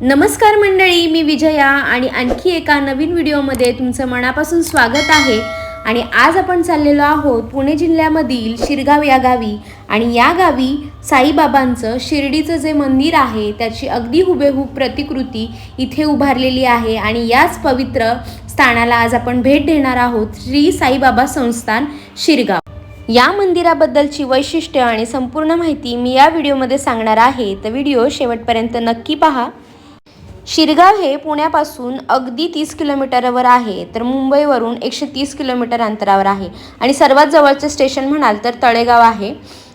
नमस्कार मंडळी मी विजया आणि आणखी एका नवीन व्हिडिओमध्ये तुमचं मनापासून स्वागत आहे. आणि आज आपण चाललेलो आहोत पुणे जिल्ह्यामधील शिरगाव या गावी. आणि या गावी साईबाबांचं शिर्डीचं जे मंदिर आहे त्याची अगदी हुबेहूब प्रतिकृती इथे उभारलेली आहे. आणि याच पवित्र स्थानाला आज आपण भेट देणार आहोत श्री साईबाबा संस्थान शिरगाव. या मंदिराबद्दलची वैशिष्ट्य आणि संपूर्ण माहिती मी या व्हिडिओमध्ये सांगणार आहे. तर व्हिडिओ शेवटपर्यंत नक्की पहा. शिरगाव हे पुण्यापासून अगदी तीस किलोमीटरवर आहे तर मुंबईवरून एकशे तीस किलोमीटर अंतरावर आहे. आणि सर्वात जवळचे स्टेशन म्हणाल तर तळेगाव आहे.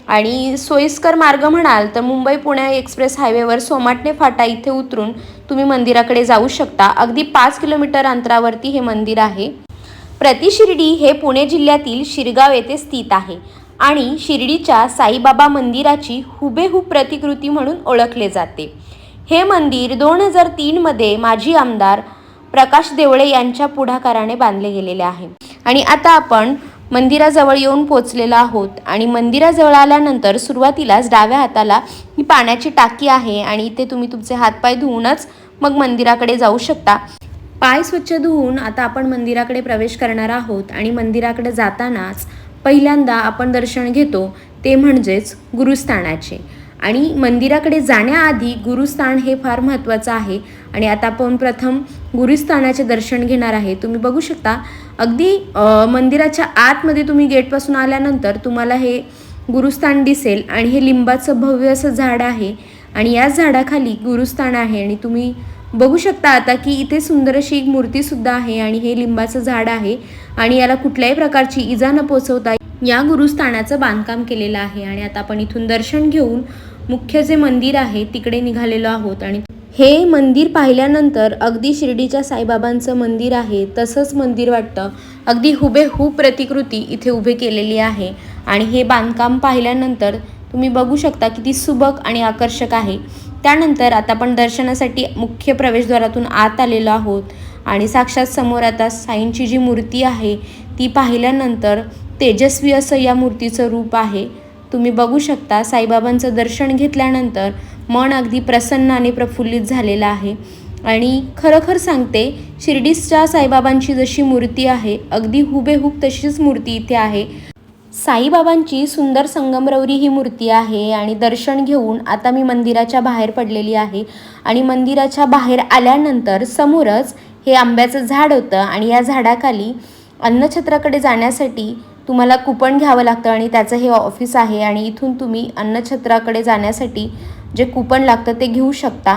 आणि सोयीस्कर मार्ग म्हणाल तर मुंबई पुणे एक्सप्रेस हायवेवर सोमाटणे फाटा इथे उतरून तुम्ही मंदिराकडे जाऊ शकता. अगदी पाच किलोमीटर अंतरावरती हे मंदिर आहे. प्रतिशिर्डी हे पुणे जिल्ह्यातील शिरगाव येथे स्थित आहे आणि शिर्डीच्या साईबाबा मंदिराची हुबेहूब प्रतिकृती म्हणून ओळखले जाते. हे मंदिर दोन हजार तीनमध्ये माजी आमदार प्रकाश देवळे यांच्या पुढाकाराने बांधले गेलेले आहे. आणि आता आपण मंदिराजवळ येऊन पोचलेलो आहोत आणि मंदिराजवळ आल्यानंतर सुरुवातीलाच डाव्या हाताला ही पाण्याची टाकी आहे आणि इथे तुम्ही तुमचे हातपाय धुवूनच मग मंदिराकडे जाऊ शकता. पाय स्वच्छ धुवून आता आपण मंदिराकडे प्रवेश करणार आहोत आणि मंदिराकडे जातानाच पहिल्यांदा आपण दर्शन घेतो ते म्हणजेच गुरुस्थानाचे. आणि मंदिराकडे जाण्याआधी गुरुस्थान हे फार महत्त्वाचं आहे. आणि आता आपण प्रथम गुरुस्थानाचे दर्शन घेणार आहे. तुम्ही बघू शकता अगदी मंदिराच्या आतमध्ये तुम्ही गेटपासून आल्यानंतर तुम्हाला हे गुरुस्थान दिसेल आणि हे लिंबाचं भव्य असं झाड आहे. आणि या झाडाखाली गुरुस्थान आहे आणि तुम्ही बघू शकता आता की इथे सुंदर अशी एक मूर्तीसुद्धा आहे आणि हे लिंबाचं झाड आहे. आणि याला कुठल्याही प्रकारची इजा न पोचवता या गुरुस्थानाचं बांधकाम केलेलं आहे. आणि आता आपण इथून दर्शन घेऊन मुख्य जे मंदिर आहे तिकडे निघालेलो आहोत. आणि हे मंदिर पाहिल्यानंतर अगदी शिर्डीच्या साईबाबांचं मंदिर आहे तसंच मंदिर वाटतं. अगदी हुबेहूब प्रतिकृती इथे उभे केलेली आहे. आणि हे बांधकाम पाहिल्यानंतर तुम्ही बघू शकता किती सुबक आणि आकर्षक आहे. त्यानंतर आता आपण दर्शनासाठी मुख्य प्रवेशद्वारातून आत आलेलो आहोत. आणि साक्षात समोर आता साईंची जी मूर्ती आहे ती पाहिल्यानंतर तेजस्वी असं या मूर्तीचं रूप आहे. तुम्ही बघू शकता साईबाबांचं दर्शन घेतल्यानंतर मन अगदी प्रसन्न आणि प्रफुल्लित झालेलं आहे. आणि खरोखर सांगते शिर्डीसच्या साईबाबांची जशी मूर्ती आहे अगदी हुबेहूब तशीच मूर्ती इथे आहे. साईबाबांची सुंदर संगमरवरी ही मूर्ती आहे आणि दर्शन घेऊन आता मी मंदिराच्या बाहेर पडलेली आहे. आणि मंदिराच्या बाहेर आल्यानंतर समोरच हे आंब्याचं झाड होतं आणि या झाडाखाली अन्नछत्राकडे जाण्यासाठी तुम्हाला कुपन घ्यावं लागतं आणि त्याचं हे ऑफिस आहे आणि इथून तुम्ही अन्नछत्राकडे जाण्यासाठी जे कुपन लागतं ते घेऊ शकता.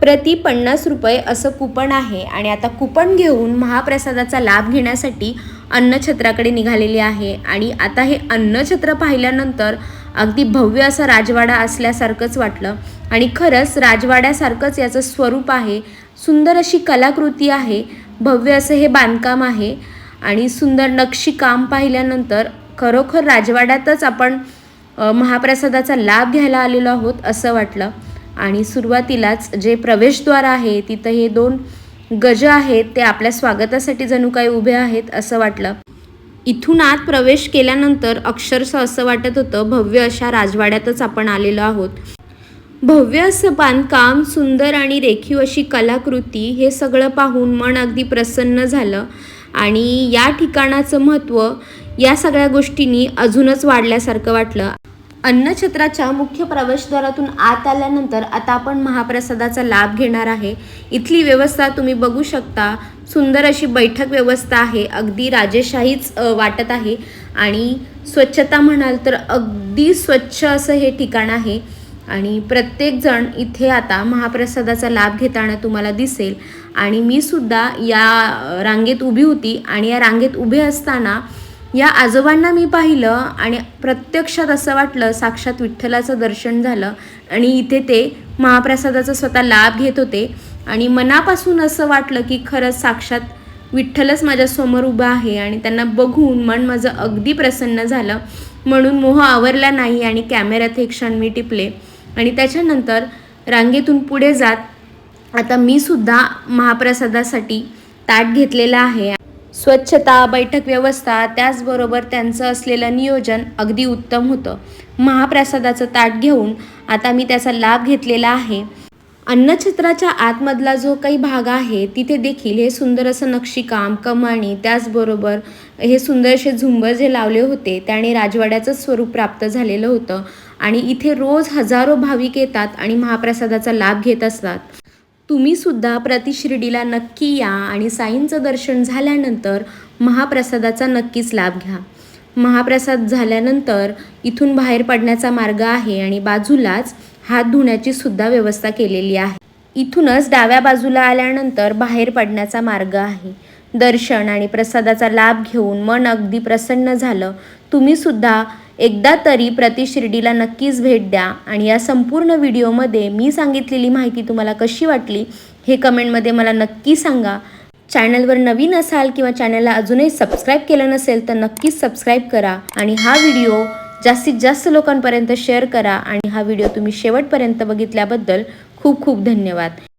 प्रति पन्नास रुपये असं कुपन आहे आणि आता कुपन घेऊन महाप्रसादाचा लाभ घेण्यासाठी अन्नछत्राकडे निघालेली आहे आणि आता हे अन्नछत्र पाहिल्यानंतर अगदी भव्य असा राजवाडा असल्यासारखंच वाटलं. आणि खरंच राजवाड्यासारखंच याचं स्वरूप आहे. सुंदर अशी कलाकृती आहे. भव्य असं हे बांधकाम आहे. आणि सुंदर नक्षीकाम पाहिल्यानंतर खरोखर राजवाड्यातच आपण महाप्रसादाचा लाभ घ्यायला आलेलो आहोत असं वाटलं. आणि सुरुवातीलाच जे प्रवेशद्वार आहे तिथं हे दोन गज आहेत ते आपल्या स्वागतासाठी जणू काही उभे आहेत असं वाटलं. इथून आत प्रवेश केल्यानंतर अक्षरशः असं वाटत होतं भव्य अशा राजवाड्यातच आपण आलेलो आहोत. भव्य असं बांधकाम सुंदर आणि रेखीव अशी कलाकृती हे सगळं पाहून मन अगदी प्रसन्न झालं. आणि या ठिकाणाचं महत्त्व या सगळ्या गोष्टींनी अजूनच वाढल्यासारखं वाटलं. अन्नछत्राच्या मुख्य प्रवेशद्वारातून आत आल्यानंतर आता आपण महाप्रसादाचा लाभ घेणार आहे. इथली व्यवस्था तुम्ही बघू शकता. सुंदर अशी बैठक व्यवस्था आहे. अगदी राजेशाहीच वाटत आहे. आणि स्वच्छता म्हणाल तर अगदी स्वच्छ असं हे ठिकाण आहे. आणि प्रत्येकजण इथे आता महाप्रसादाचा लाभ घेताना तुम्हाला दिसेल. आणि मी सुद्धा या रांगेत उभी होती आणि या रांगेत उभे असताना या आजोबांना मी पाहिलं आणि प्रत्यक्षात असं वाटलं साक्षात विठ्ठलाचं दर्शन झालं आणि इथे ते महाप्रसादाचा स्वतः लाभ घेत होते. आणि मनापासून असं वाटलं की खरंच साक्षात विठ्ठलच माझ्यासमोर उभा आहे आणि त्यांना बघून मन माझं अगदी प्रसन्न झालं. म्हणून मोह आवरला नाही आणि कॅमेऱ्यात एक क्षण मी टिपले. आणि त्याच्यानंतर रांगेतून पुढे जात आता मी सुद्धा महाप्रसादासाठी ताट घेतलेलं आहे. स्वच्छता बैठक व्यवस्था त्याचबरोबर त्यांचं असलेलं नियोजन अगदी उत्तम होतं. महाप्रसादाचं ताट घेऊन आता मी त्याचा लाभ घेतलेला आहे. अन्नछत्राच्या आतमधला जो काही भाग आहे तिथे देखील हे सुंदर असं नक्षीकाम कमाणी त्याचबरोबर हे सुंदरसे झुंबर जे लावले होते. त्याने राजवाड्याचं स्वरूप प्राप्त झालेलं होतं. आणि इथे रोज हजारो भाविक येतात आणि महाप्रसादाचा लाभ घेत असतात. तुम्ही सुद्धा प्रतिशिर्डीला नक्की या आणि साईंचं दर्शन झाल्यानंतर महाप्रसादाचा नक्कीच लाभ घ्या. महाप्रसाद झाल्यानंतर इथून बाहेर पडण्याचा मार्ग आहे आणि बाजूलाच हात धुण्याची सुद्धा व्यवस्था केलेली आहे. इथूनच डाव्या बाजूला आल्यानंतर बाहेर पडण्याचा मार्ग आहे. दर्शन आणि प्रसादाचा लाभ घेऊन मन अगदी प्रसन्न झालं. तुम्ही सुद्धा एकदा तरी प्रतिशिर्डीला नक्कीच भेट द्या आणि या संपूर्ण व्हिडिओमध्ये मी सांगितलेली माहिती तुम्हाला कशी वाटली हे कमेंटमध्ये मला नक्की सांगा. चॅनलवर नवीन असाल किंवा चॅनलला अजूनही सबस्क्राईब केलं नसेल तर नक्कीच सबस्क्राईब करा आणि हा व्हिडिओ जास्तीत जास्त लोकांपर्यंत शेअर करा आणि हा व्हिडिओ तुम्ही शेवटपर्यंत बघितल्याबद्दल खूप खूप धन्यवाद.